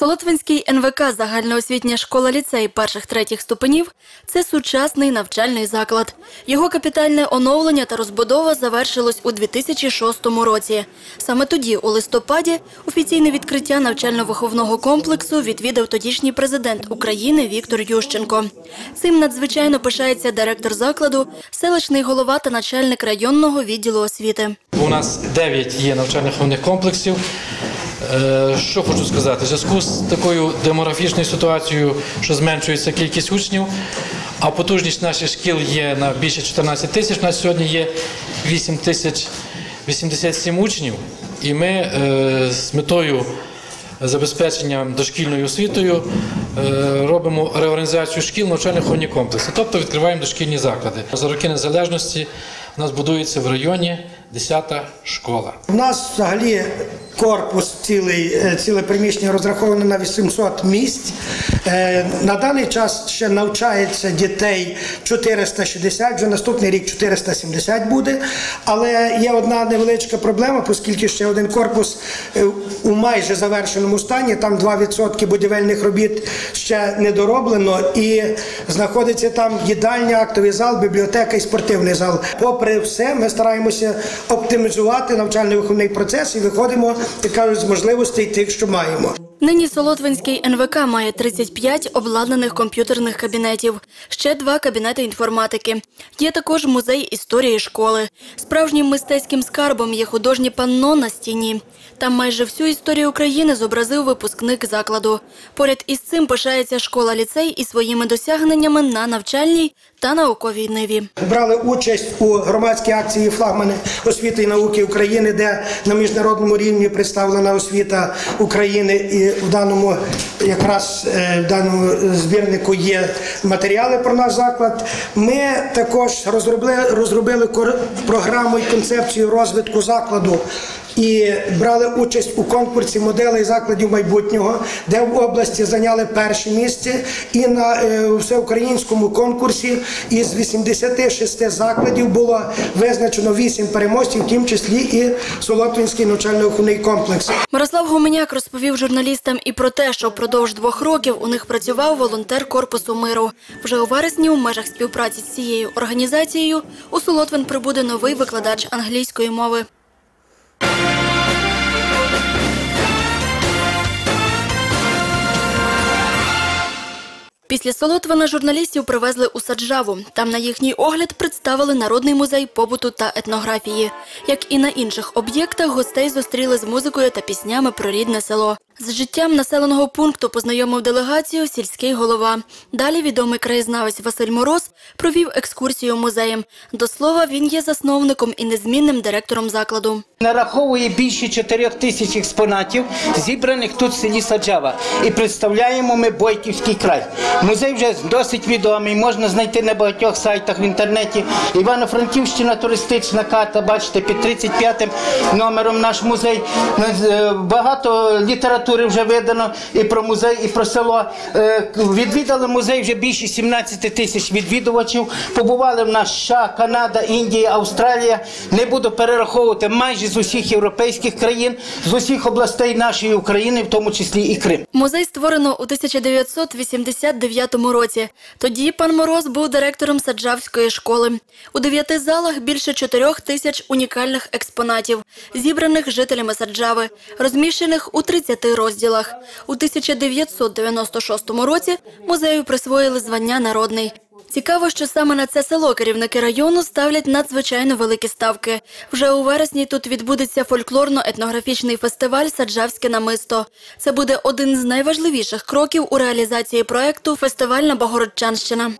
Солотвинський НВК загальноосвітня школа ліцей перших третіх ступенів це сучасний навчальний заклад. Його капітальне оновлення та розбудова завершилось у 2006 році. Саме тоді, у листопаді, офіційне відкриття навчально-виховного комплексу відвідав тодішній президент України Віктор Ющенко. Цим надзвичайно пишається директор закладу, селищний голова та начальник районного відділу освіти. У нас 9 є навчально-виховних комплексів. Е, Що хочу сказати, в зв'язку з такою демографічною ситуацією, що зменшується кількість учнів, а потужність наших шкіл є на більше 14 тисяч. У нас сьогодні є 8 тисяч 87 учнів, і ми е, з метою забезпечення дошкільною освітою е, робимо реорганізацію шкіл навчально-виховні комплекси, тобто відкриваємо дошкільні заклади. За роки незалежності у нас будується в районі 10-та школа. У нас взагалі корпус цілий, е, ціле приміщення розраховано на 800 місць. Е, На даний час ще навчається дітей 460, вже наступний рік 470 буде. Але є одна невеличка проблема, оскільки ще один корпус е, у майже завершеному стані, там 2% будівельних робіт ще не дороблено, і знаходиться там їдальня, актовий зал, бібліотека і спортивний зал. Попри все, ми стараємося оптимізувати навчально-виховний процес і виходимо, як кажуть, з можливостей тих, що маємо. Нині Солотвинський НВК має 35 обладнаних комп'ютерних кабінетів, ще два кабінети інформатики. Є також музей історії школи. Справжнім мистецьким скарбом є художнє панно на стіні. Там майже всю історію України зобразив випускник закладу. Поряд із цим пишається школа-ліцей і своїми досягненнями на навчальній та науковій ниві. Брали участь у громадській акції флагмани освіти і науки України, де на міжнародному рівні представлена освіта України, і в даному якраз е, в даному збірнику є матеріали про наш заклад. Ми також розробили, розробили програму і концепцію розвитку закладу. І брали участь у конкурсі моделей закладів майбутнього, де в області зайняли перше місце, і на е, всеукраїнському конкурсі із 86 закладів було визначено 8 переможців, в тім числі і Солотвинський навчально-оховний комплекс. Мирослав Гуменяк розповів журналістам і про те, що впродовж двох років у них працював волонтер Корпусу миру. Вже у вересні у межах співпраці з цією організацією у Солотвин прибуде новий викладач англійської мови. Після Солотвина журналістів привезли у Саджаву. Там на їхній огляд представили Народний музей побуту та етнографії. Як і на інших об'єктах, гостей зустріли з музикою та піснями про рідне село. З життям населеного пункту познайомив делегацію сільський голова. Далі відомий краєзнавець Василь Мороз провів екскурсію музеєм. До слова, він є засновником і незмінним директором закладу. Нараховує більше 4 тисяч експонатів, зібраних тут в селі Саджава. І представляємо ми Бойківський край. Музей вже досить відомий, можна знайти на багатьох сайтах в інтернеті. Івано-Франківщина туристична карта, бачите, під 35 номером наш музей. Е, Багато літератури вже видано і про музей, і про село. Е, Відвідали музей вже більше 17 тисяч відвідувачів. Побували в нас США, Канада, Індія, Австралія. Не буду перераховувати майже з усіх європейських країн, з усіх областей нашої України, в тому числі і Крим. Музей створено у 1989 році. Тоді пан Мороз був директором Саджавської школи. У дев'яти залах більше чотирьох тисяч унікальних експонатів, зібраних жителями Саджави, розміщених у 30 розділах. У 1996 році музею присвоїли звання народний. Цікаво, що саме на це село керівники району ставлять надзвичайно великі ставки. Вже у вересні тут відбудеться фольклорно-етнографічний фестиваль Саджавське намисто. Це буде один з найважливіших кроків у реалізації проекту Фестивальна Богородчанщина.